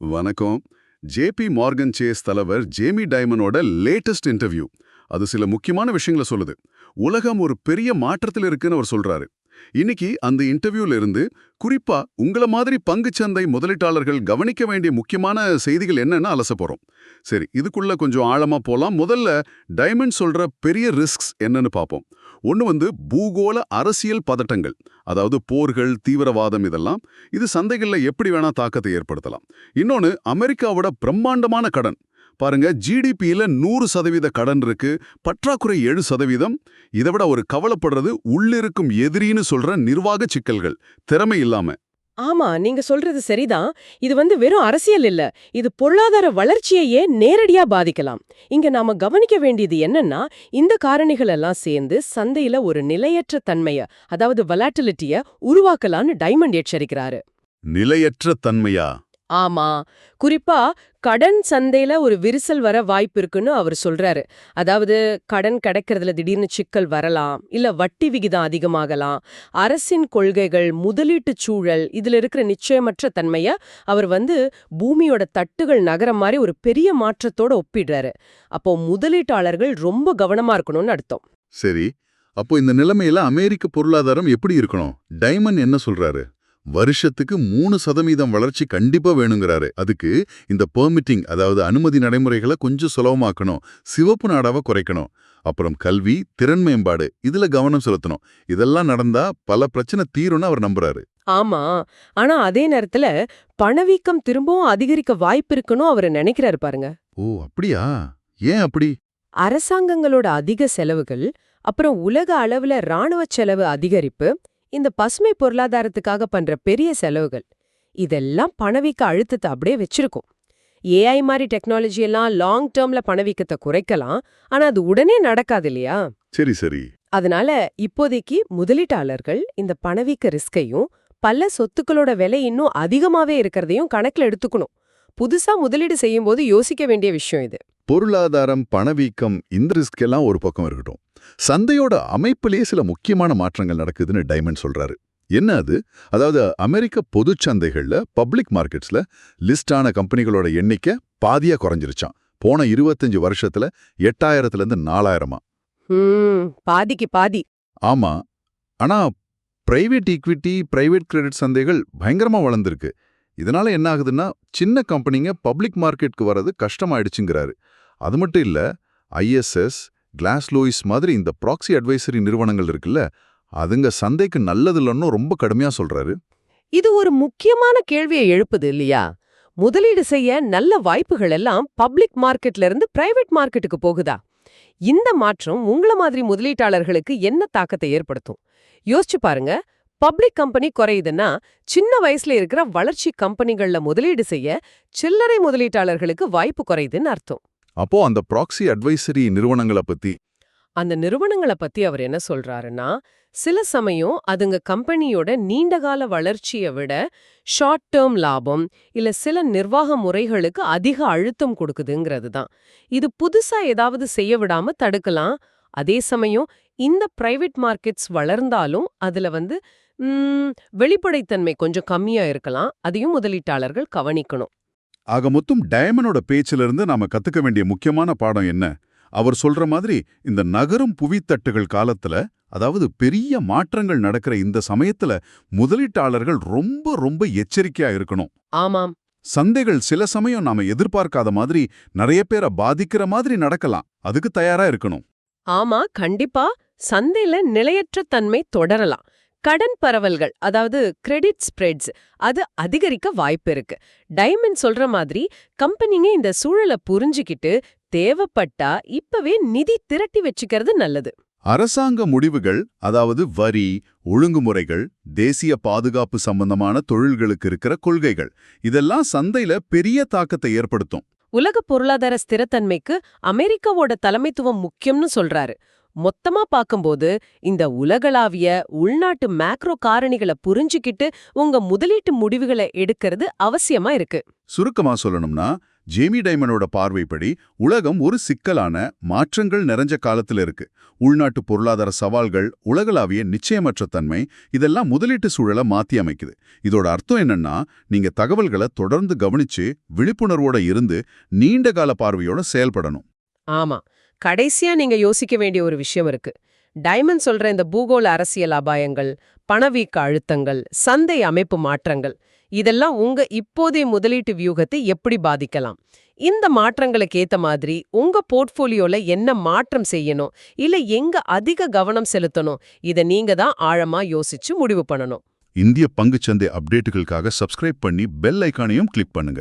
வணக்கம். JP Morgan Chase தலைவர் Jamie டைமனோட லேட்டஸ்ட் இன்டர்வியூ. அது சில முக்கியமான விஷயங்களை சொல்லுது. உலகம் ஒரு பெரிய மாற்றத்தில் இருக்குன்னு அவர் சொல்றாரு. இன்னைக்கு அந்த இன்டர்வியூல இருந்து குறிப்பா உங்கள மாதிரி பங்குச்சந்தை முதலீட்டாளர்கள் கவனிக்க வேண்டிய முக்கியமான செய்திகள் என்னன்னு அலச போறோம். சரி இதுக்குள்ள கொஞ்சம் ஆழமா போலாம். முதல்ல டைமண்ட் சொல்ற பெரிய ரிஸ்க்ஸ் என்னன்னு பார்ப்போம் ஒன்னு வந்து பூகோள அரசியல் பதட்டங்கள் அதாவது போர்கள் தீவிரவாதம் இதெல்லாம். இது சந்தைகள்ல எப்படி வேணா தாக்கத்தை ஏற்படுத்தலாம். இன்னொன்னு அமெரிக்காவோட பிரம்மாண்டமான கடன். பாருங்க ஜிடிபியில நூறு சதவீத கடன் இருக்கு பற்றாக்குறை ஏழு சதவீதம். இதை விட ஒரு கவலைப்படுறது உள்ளிருக்கும் எதிரின்னு சொல்ற நிர்வாக சிக்கல்கள் திறமை இல்லாம. ஆமா நீங்க சொல்றது சரிதான். இது வந்து வெறும் அரசியல் இல்ல. இது பொருளாதார வளர்ச்சியையே நேரடியா பாதிக்கலாம். இங்க நாம கவனிக்க வேண்டியது என்னன்னா இந்த காரணிகள் எல்லாம் சேர்ந்து சந்தையில ஒரு நிலையற்ற தன்மைய அதாவது வலாட்டிலிட்டிய உருவாக்கலான்னு டைமண்ட் எச்சரிக்கிறாரு. நிலையற்ற தன்மையா? ஆமா. குறிப்பா கடன் சந்தையில ஒரு விரிசல் வர வாய்ப்பு இருக்குன்னு அவர் சொல்றாரு. அதாவது கடன் கிடைக்கிறதுல திடீர்னு சிக்கல் வரலாம் இல்ல வட்டி விகிதம் அதிகமாகலாம் அரசின் கொள்கைகள் முதலீட்டு சூழல் இதுல இருக்கிற நிச்சயமற்ற தன்மைய அவர் வந்து பூமியோட தட்டுகள் நகரம் மாதிரி ஒரு பெரிய மாற்றத்தோட ஒப்பிடுறாரு. அப்போ முதலீட்டாளர்கள் ரொம்ப கவனமா இருக்கணும்னு அர்த்தம். சரி. அப்போ இந்த நிலைமையில அமெரிக்க பொருளாதாரம் எப்படி இருக்கணும்? டைமண்ட் என்ன சொல்றாரு? வருஷத்துக்கு மூணு சதவீதம் வளர்ச்சி கண்டிப்பா வேணுங்கிறாரு. அதுக்கு இந்த பெர்மிட்டிங் அதாவது அனுமதி நடைமுறைகளை கொஞ்சம் சுலபமாக்கணும். சிவப்பு நாடாவை குறைக்கணும். அப்புறம் கல்வி திறன் மேம்பாடு இதுல கவனம் செலுத்தணும். இதெல்லாம் நடந்தா பல பிரச்சனை தீரும்னு அவர் நம்புறாரு. ஆமா. ஆனா அதே நேரத்துல பணவீக்கம் திரும்பவும் அதிகரிக்க வாய்ப்பு இருக்குன்னு அவர் நினைக்கிறாரு பாருங்க. ஓ அப்படியா? ஏன் அப்படி? அரசாங்கங்களோட அதிக செலவுகள் அப்புறம் உலக அளவுல ராணுவ செலவு அதிகரிப்பு இந்த பசுமை பொருளாதாரத்துக்காக பண்ற பெரிய செலவுகள். இதெல்லாம் பணவீக்க அழுத்தத்தை அப்படியே வச்சிருக்கும். ஏஐ மாதிரி டெக்னாலஜி எல்லாம் லாங் டேர்ம்ல பணவீக்கத்தை குறைக்கலாம். ஆனா அது உடனே நடக்காது இல்லையா? சரி சரி. அதனால இப்போதைக்கு முதலீட்டாளர்கள் இந்த பணவீக்க ரிஸ்கையும் பல சொத்துக்களோட விலை இன்னும் அதிகமாவே இருக்கிறதையும் கணக்குல எடுத்துக்கணும். புதுசா முதலீடு செய்யும்போது யோசிக்க வேண்டிய விஷயம் இது. பொருளாதாரம் பணவீக்கம் இந்த ரிஸ்க் எல்லாம் ஒரு பக்கம் இருக்கட்டும். சந்தையோட அமைப்பிலேயே சில முக்கியமான மாற்றங்கள் நடக்குதுன்னு டைமண்ட் சொல்றாரு. என்ன அது? அதாவது அமெரிக்க பொதுச் சந்தைகள்ல பப்ளிக் மார்க்கெட்ஸ்ல லிஸ்டான கம்பெனிகளோட எண்ணிக்கை பாதியா குறைஞ்சிருச்சான் போன இருபத்தஞ்சு வருஷத்துல எட்டாயிரத்துல இருந்து நாலாயிரமா பாதிக்கு பாதி. ஆமா. ஆனா பிரைவேட் ஈக்விட்டி பிரைவேட் கிரெடிட் சந்தைகள் பயங்கரமா வளர்ந்திருக்கு. இதனால என்ன ஆகுதுன்னா சின்ன கம்பெனிங்க பப்ளிக் மார்க்கெட்க்கு வர்றது கஷ்டமாயிடுச்சுங்கிறாரு. அது மட்டும் இல்ல ஐஎஸ்எஸ் கிளாஸ் லூயிஸ் மாதிரி இந்த ப்ராக்ஸி அட்வைசரி நிறுவனங்கள் இருக்குல்ல அதுங்க சந்தைக்கு நல்லதில்லன்னு ரொம்ப கடுமையா சொல்றாரு. இது ஒரு முக்கியமான கேள்வியை எழுப்புது இல்லையா? முதலீடு செய்ய நல்ல வாய்ப்புகள் எல்லாம் பப்ளிக் மார்க்கெட்ல இருந்து பிரைவேட் மார்க்கெட்டுக்கு போகுதா? இந்த மாற்றம் உங்கள மாதிரி முதலீட்டாளர்களுக்கு என்ன தாக்கத்தை ஏற்படுத்தும்? யோசிச்சு பாருங்க பப்ளிக் கம்பெனி குறையுதுன்னா சின்ன வயசுல இருக்கிற வளர்ச்சி கம்பெனிகள்ல முதலீடு செய்ய சில்லறை முதலீட்டாளர்களுக்கு வாய்ப்பு குறையுதுன்னு அர்த்தம். அப்போ அந்த ப்ராக்ஸி அட்வைசரி நிறுவனங்களை பத்தி. அந்த நிறுவனங்கள பத்தி அவர் என்ன சொல்றாருன்னா சில சமயம் அதுங்க கம்பெனியோட நீண்டகால வளர்ச்சியை விட ஷார்ட் டேர்ம் லாபம் இல்ல சில நிர்வாக முறைகளுக்கு அதிக அழுத்தம் கொடுக்குதுங்கிறது தான். இது புதுசா ஏதாவது செய்ய விடாம தடுக்கலாம். அதே சமயம் இந்த பிரைவேட் மார்க்கெட்ஸ் வளர்ந்தாலும் அதுல வந்து வெளிப்படைத்தன்மை கொஞ்சம் கம்மியா இருக்கலாம். அதையும் முதலீட்டாளர்கள் கவனிக்கணும். ஆக மொத்தம் டயமனோட பேச்சிலிருந்து நாம கத்துக்க வேண்டிய முக்கியமான பாடம் என்ன? அவர் சொல்ற மாதிரி இந்த நகரும் புவித்தட்டுகள் காலத்துல அதாவது பெரிய மாற்றங்கள் நடக்கிற இந்த சமயத்துல முதலீட்டாளர்கள் ரொம்ப ரொம்ப எச்சரிக்கையா இருக்கணும். ஆமாம். சந்தைகள் சில சமயம் நாம எதிர்பார்க்காத மாதிரி நிறைய பேரை பாதிக்கிற மாதிரி நடக்கலாம். அதுக்கு தயாரா இருக்கணும். ஆமா கண்டிப்பா. சந்தையில நிலையற்ற தன்மை தொடரலாம். கடன் பரவல்கள் அதாவது கிரெடிட் ஸ்ப்ரெட்ஸ் அது அதிகரிக்க வாய்ப்பு இருக்கு. டைமண்ட் சொல்ற மாதிரி கம்பெனிங்க இந்த சூழலை புரிஞ்சுக்கிட்டு தேவைப்பட்டா இப்பவே நிதி திரட்டி வச்சுக்கிறது நல்லது. அரசாங்க முடிவுகள் அதாவது வரி ஒழுங்குமுறைகள் தேசிய பாதுகாப்பு சம்பந்தமான தொழில்களுக்கு இருக்கிற கொள்கைகள் இதெல்லாம் சந்தையில பெரிய தாக்கத்தை ஏற்படுத்தும். உலக பொருளாதார ஸ்திரத்தன்மைக்கு அமெரிக்காவோட தலைமைத்துவம் முக்கியம்னு சொல்றாரு. மொத்தமா பார்க்கும்போது இந்த உலகளாவிய உள்நாட்டு மேக்ரோ காரணிகளை புரிஞ்சுக்கிட்டு உங்க முதலீட்டு முடிவுகளை எடுக்கிறது அவசியமா இருக்கு. சுருக்கமா சொல்லணும்னா ஜேமி டைமனோட பார்வைப்படி உலகம் ஒரு சிக்கலான மாற்றங்கள் நிறைஞ்ச காலத்துல இருக்கு. உள்நாட்டு பொருளாதார சவால்கள் உலகளாவிய நிச்சயமற்ற தன்மை இதெல்லாம் முதலீட்டு சூழலை மாத்தி அமைக்குது. இதோட அர்த்தம் என்னன்னா நீங்க தகவல்களை தொடர்ந்து கவனிச்சு விழிப்புணர்வோட இருந்து நீண்ட கால பார்வையோட செயல்படணும். ஆமா. கடைசியா நீங்க யோசிக்க வேண்டிய ஒரு விஷயம் இருக்கு. டைமண்ட் சொல்ற இந்த பூகோள அரசியல் அபாயங்கள் பணவீக்க அழுத்தங்கள் சந்தை அமைப்பு மாற்றங்கள் இதெல்லாம் உங்க இப்போதைய முதலீட்டு வியூகத்தை எப்படி பாதிக்கலாம்? இந்த மாற்றங்களுக்கு ஏத்த மாதிரி உங்க போர்ட்ஃபோலியோல என்ன மாற்றம் செய்யணும்? இல்ல எங்க அதிக கவனம் செலுத்தணும்? இத நீங்க தான் ஆழமா யோசிச்சு முடிவு பண்ணணும். இந்திய பங்குச்சந்தை அப்டேட்டுகளுக்காக சப்ஸ்கிரைப் பண்ணி பெல் ஐக்கானையும் கிளிக் பண்ணுங்க.